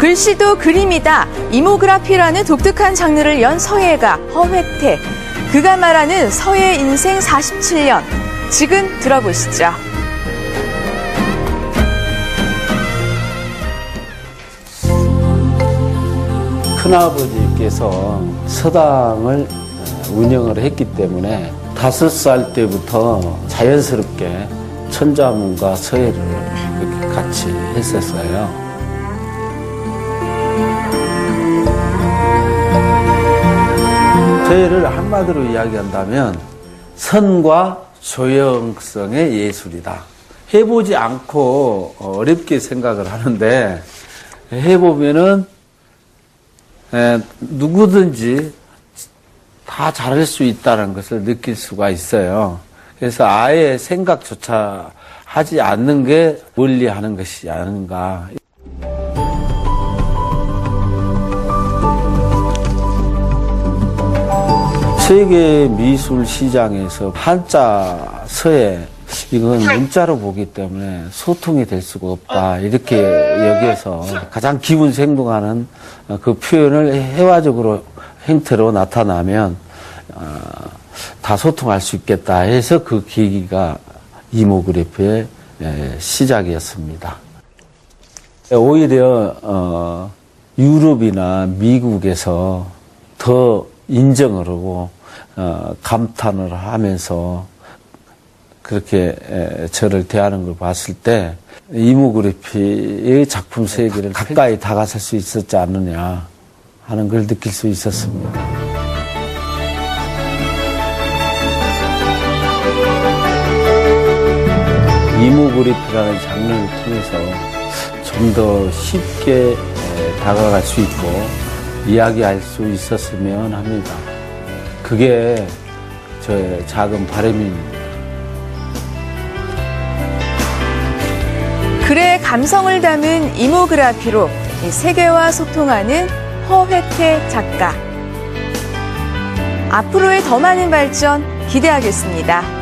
글씨도 그림이다. 이모그라피라는 독특한 장르를 연 서예가 허회태. 그가 말하는 서예 인생 47년. 지금 들어보시죠. 큰아버지께서 서당을 어, 운영을 했기 때문에 다섯 살 때부터 자연스럽게 천자문과 서예를 같이 했었어요. 서예를 한마디로 이야기한다면 선과 조형성의 예술이다. 해보지 않고 어렵게 생각을 하는데 해보면은 에, 누구든지 다 잘할 수 있다는 것을 느낄 수가 있어요. 그래서 아예 생각조차 하지 않는 게 멀리 하는 것이 아닌가. 세계 미술 시장에서 한자 서예 이건 문자로 보기 때문에 소통이 될 수가 없다 이렇게 여기에서 가장 기분 생동하는 그 표현을 해화적으로 행태로 나타나면 어, 다 소통할 수 있겠다 해서 그 계기가 이모그래프의 예, 시작이었습니다. 오히려 어, 유럽이나 미국에서 더 인정을 하고 어, 감탄을 하면서 그렇게 에, 저를 대하는 걸 봤을 때 이모그래피의 작품 세계를 가까이 다가설 수 있었지 않느냐 하는 걸 느낄 수 있었습니다. 이모그래피라는 장르를 통해서 좀 더 쉽게 에, 다가갈 수 있고 이야기할 수 있었으면 합니다. 그게 저의 작은 바람입니다. 글의 감성을 담은 이모그라피로 이 세계와 소통하는 허회태 작가. 앞으로의 더 많은 발전 기대하겠습니다.